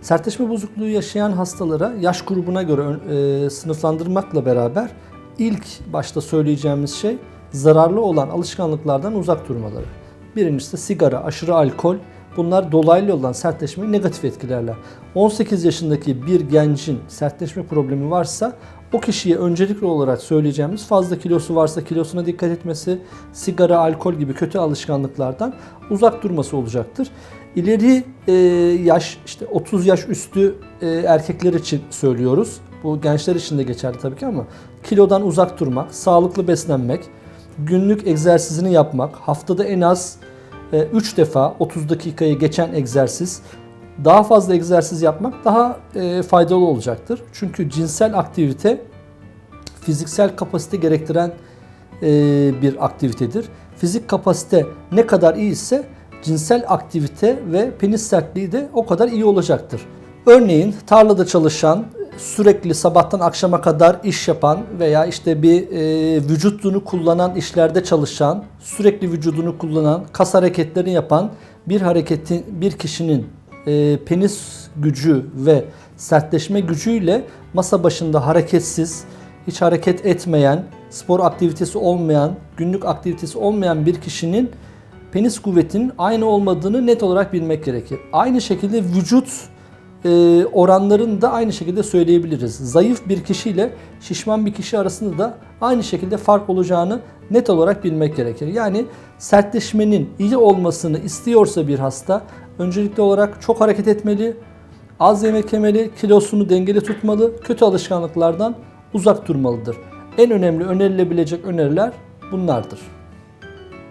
Sertleşme bozukluğu yaşayan hastalara yaş grubuna göre e, sınıflandırmakla beraber ilk başta söyleyeceğimiz şey zararlı olan alışkanlıklardan uzak durmaları. Birincisi sigara, aşırı alkol. Bunlar dolaylı yoldan sertleşmeyi negatif etkilerler. 18 yaşındaki bir gencin sertleşme problemi varsa o kişiye öncelikli olarak söyleyeceğimiz fazla kilosu varsa kilosuna dikkat etmesi, sigara, alkol gibi kötü alışkanlıklardan uzak durması olacaktır. İleri e, yaş işte 30 yaş üstü e, erkekler için söylüyoruz. Bu gençler için de geçerli tabii ki ama kilodan uzak durmak, sağlıklı beslenmek, günlük egzersizini yapmak, haftada en az 3 defa 30 dakikayı geçen egzersiz, daha fazla egzersiz yapmak daha e, faydalı olacaktır. Çünkü cinsel aktivite fiziksel kapasite gerektiren e, bir aktivitedir. Fizik kapasite ne kadar iyi ise cinsel aktivite ve penis sertliği de o kadar iyi olacaktır. Örneğin tarlada çalışan, sürekli sabahtan akşama kadar iş yapan veya işte bir e, vücudunu kullanan işlerde çalışan, sürekli vücudunu kullanan, kas hareketlerini yapan bir hareketin bir kişinin e, penis gücü ve sertleşme gücüyle masa başında hareketsiz, hiç hareket etmeyen, spor aktivitesi olmayan, günlük aktivitesi olmayan bir kişinin penis kuvvetinin aynı olmadığını net olarak bilmek gerekir. Aynı şekilde vücut e, oranlarını da aynı şekilde söyleyebiliriz. Zayıf bir kişiyle şişman bir kişi arasında da aynı şekilde fark olacağını net olarak bilmek gerekir. Yani sertleşmenin iyi olmasını istiyorsa bir hasta öncelikli olarak çok hareket etmeli, az yemek yemeli, kilosunu dengeli tutmalı, kötü alışkanlıklardan uzak durmalıdır. En önemli önerilebilecek öneriler bunlardır.